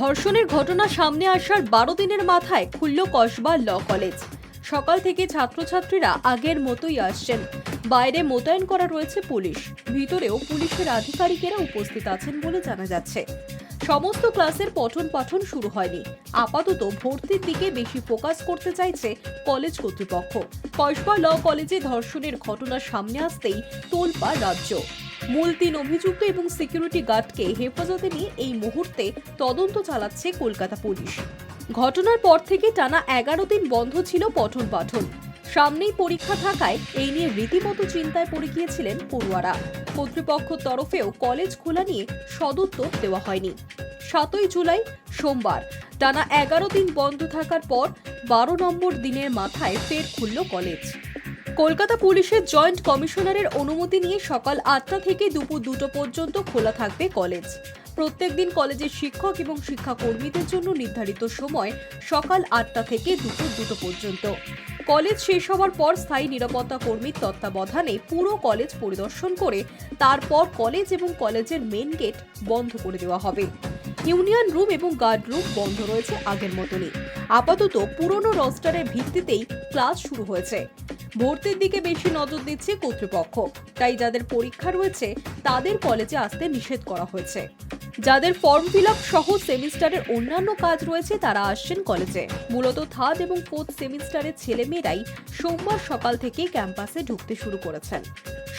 ধর্ষণের ঘটনা সামনে আসার বারো দিনের মাথায় খুলল কসবা ল কলেজ। সকাল থেকে ছাত্রছাত্রীরা আগের মতোই আসছেন। বাইরে মোতায়েন করা রয়েছে পুলিশ। ভিতরেও পুলিশের আধিকারিকেরা উপস্থিত আছেন বলে জানা যাচ্ছে। সমস্ত ক্লাসের পঠন পাঠন শুরু হয়নি। আপাতত ভর্তির দিকে বেশি ফোকাস করতে চাইছে কলেজ কর্তৃপক্ষ। কসবা ল কলেজে ধর্ষণের ঘটনা সামনে আসতেই তোলপা রাজ্য। মূল তিন অভিযুক্ত এবং সিকিউরিটি গার্ডকে হেফাজতে নিয়ে এই মুহূর্তে তদন্ত চালাচ্ছে কলকাতা পুলিশ। ঘটনার পর থেকে টানা এগারো দিন বন্ধ ছিল পঠন পাঠন। সামনেই পরীক্ষা থাকায় এই নিয়ে রীতিমতো চিন্তায় পড়ে গিয়েছিলেন পড়ুয়ারা। কর্তৃপক্ষ তরফেও কলেজ খোলা নিয়ে সদুত্তর দেওয়া হয়নি। সাতই জুলাই, সোমবার, টানা এগারো দিন বন্ধ থাকার পর বারো নম্বর দিনের মাথায় ফের খুলল কলেজ। কলকাতা পুলিশের জয়েন্ট কমিশনারের অনুমতি নিয়ে সকাল আটটা থেকে দুপুর দুটো পর্যন্ত খোলা থাকবে কলেজ। প্রত্যেকদিন কলেজের শিক্ষক এবং শিক্ষাকর্মীদের জন্য নির্ধারিত সময় সকাল আটটা থেকে দুপুর দুটো পর্যন্ত। কলেজ শেষ হওয়ার পর স্থায়ী নিরাপত্তা কর্মীর তত্ত্বাবধানে পুরো কলেজ পরিদর্শন করে তারপর কলেজ এবং কলেজের মেন গেট বন্ধ করে দেওয়া হবে। ইউনিয়ন রুম এবং গার্ড রুম বন্ধ রয়েছে আগের মতনই। আপাতত পুরনো রস্টারের ভিত্তিতেই ক্লাস শুরু হয়েছে। ভর্তির দিকে বেশি নজর দিচ্ছে কর্তৃপক্ষ। তাই যাদের পরীক্ষা রয়েছে, তাদের কলেজে আসতে নিষেধ করা হয়েছে। যাদের ফর্ম ফিল আপ সহ সেমিস্টারের অন্যান্য কাজ রয়েছে, তারা আসছেন কলেজে। মূলত থার্ড এবং ফোর্থ সেমিস্টারের ছেলেমেয়েরাই সোমবার সকাল থেকে ক্যাম্পাসে ঢুকতে শুরু করেছেন।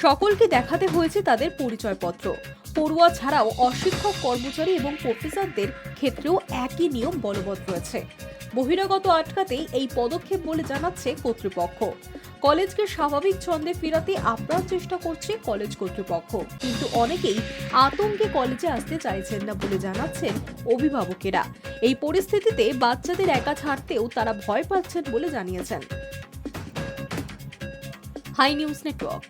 সকলকে দেখাতে হয়েছে তাদের পরিচয়পত্র। পড়ুয়া ছাড়াও অশিক্ষক কর্মচারী এবং প্রফেসরদের ক্ষেত্রেও একই নিয়ম বলবৎ রয়েছে। বহিরাগত আটকাতেই এই পদক্ষেপ বলে জানাচ্ছে কর্তৃপক্ষ। কলেজকে স্বাভাবিক ছন্দে ফেরাতে আপ্রাণ চেষ্টা করছে কলেজ কর্তৃপক্ষ। কিন্তু অনেকেই আতঙ্কে কলেজে আসতে চাইছেন না বলে জানাচ্ছেন অভিভাবকেরা। এই পরিস্থিতিতে বাচ্চাদের একা ছাড়তেও তারা ভয় পাচ্ছেন বলে জানিয়েছেন। Hi news network.